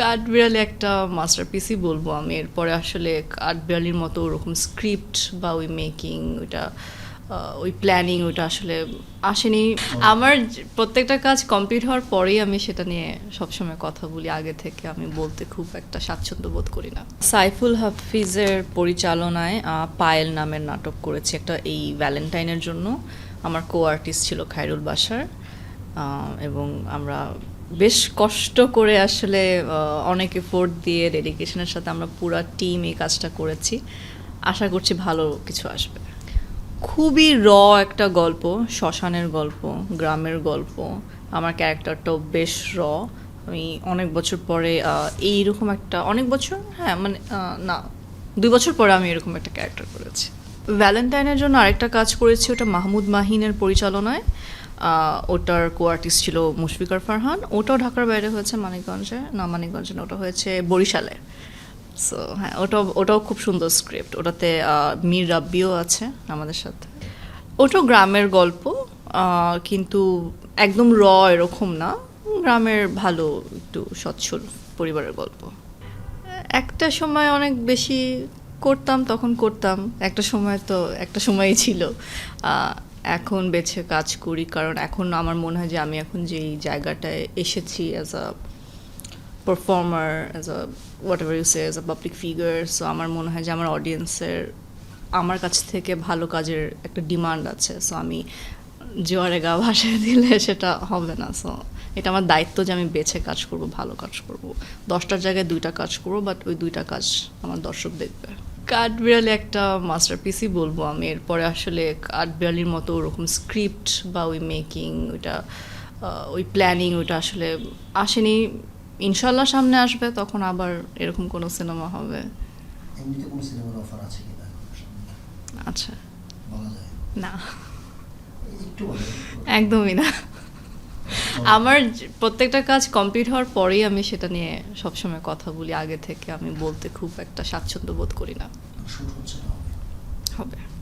কাঠবিড়ালি একটা মাস্টারপিসই বলব আমি। এরপরে আসলে কাঠবিড়ালির মতো ওরকম স্ক্রিপ্ট বা ওই মেকিং ওইটা ওই প্ল্যানিং ওইটা আসলে আসেনি। আমার প্রত্যেকটা কাজ কমপ্লিট হওয়ার পরেই আমি সেটা নিয়ে সবসময় কথা বলি। আগে থেকে আমি বলতে খুব একটা স্বাচ্ছন্দ্য বোধ করি না। সাইফুল হাফিজের পরিচালনায় পায়েল নামের নাটক করেছি একটা এই ভ্যালেন্টাইনের জন্য। আমার কো আর্টিস্ট ছিল খায়রুল বাসার এবং আমরা বেশ কষ্ট করে আসলে অনেক এফোর্ট দিয়ে ডেডিকেশনের সাথে আমরা পুরো টিম এই কাজটা করেছি। আশা করছি ভালো কিছু আসবে। খুবই র একটা গল্প, শ্মশানের গল্প, গ্রামের গল্প। আমার ক্যারেক্টারটাও বেশ র আমি অনেক বছর পরে এইরকম একটা, অনেক বছর? হ্যাঁ মানে না, দুই বছর পরে আমি এরকম একটা ক্যারেক্টার করেছি। ভ্যালেন্টাইনের জন্য আরেকটা কাজ করেছি, ওটা মাহমুদ মাহিনের পরিচালনায়। ওটার কো আর্টিস্ট ছিল মুশফিকার ফারহান। ওটাও ঢাকার বাইরে হয়েছে মানিকগঞ্জে। না, মানিকগঞ্জে ওটা হয়েছে বরিশালে। সো হ্যাঁ ওটাও ওটাও খুব সুন্দর স্ক্রিপ্ট ওটাতে মীর রাব্বিও আছে আমাদের সাথে। ওটাও গ্রামের গল্প কিন্তু একদম র এরকম না। গ্রামের ভালো, একটু সচ্ছল পরিবারের গল্প। একটা সময় অনেক বেশি করতাম, তখন করতাম। একটা সময় তো, একটা সময়ই ছিল। এখন বেছে কাজ করি, কারণ এখন আমার মনে হয় যে আমি এখন যেই জায়গাটায় এসেছি as a performer as a whatever you say as a public figure so আমার মনে হয় যে আমার অডিয়েন্সের আমার কাছ থেকে ভালো কাজের একটা ডিমান্ড আছে সো আমি জোয়ারে গা ভাসায় দিলে সেটা হবে না সো এটা আমার দায়িত্ব যে আমি বেছে কাজ করব, ভালো কাজ করব। দশটার জায়গায় দুইটা কাজ করব বাট ওই দুইটা কাজ আমার দর্শক দেখবে কাঠবিড়ালি একটা মাস্টারপিসই বলব আমি। এরপরে আসলে কাঠবিড়ালির মতো ওরকম স্ক্রিপ্ট বা ওই মেকিং ওইটা ওই প্ল্যানিং ওইটা আসলে আসেনি। ইনশাল্লাহ সামনে আসবে তখন আবার এরকম কোনো সিনেমা হবে। এমনিতে কোনো সিনেমার অফার আছে কিনা আচ্ছা। বলা যায়। না। একটু একদমই না। আমার প্রত্যেকটা কাজ কমপ্লিট হওয়ার পরেই আমি সেটা নিয়ে সবসময় কথা বলি। আগে থেকে আমি বলতে খুব একটা স্বাচ্ছন্দ্য বোধ করি না। হবে।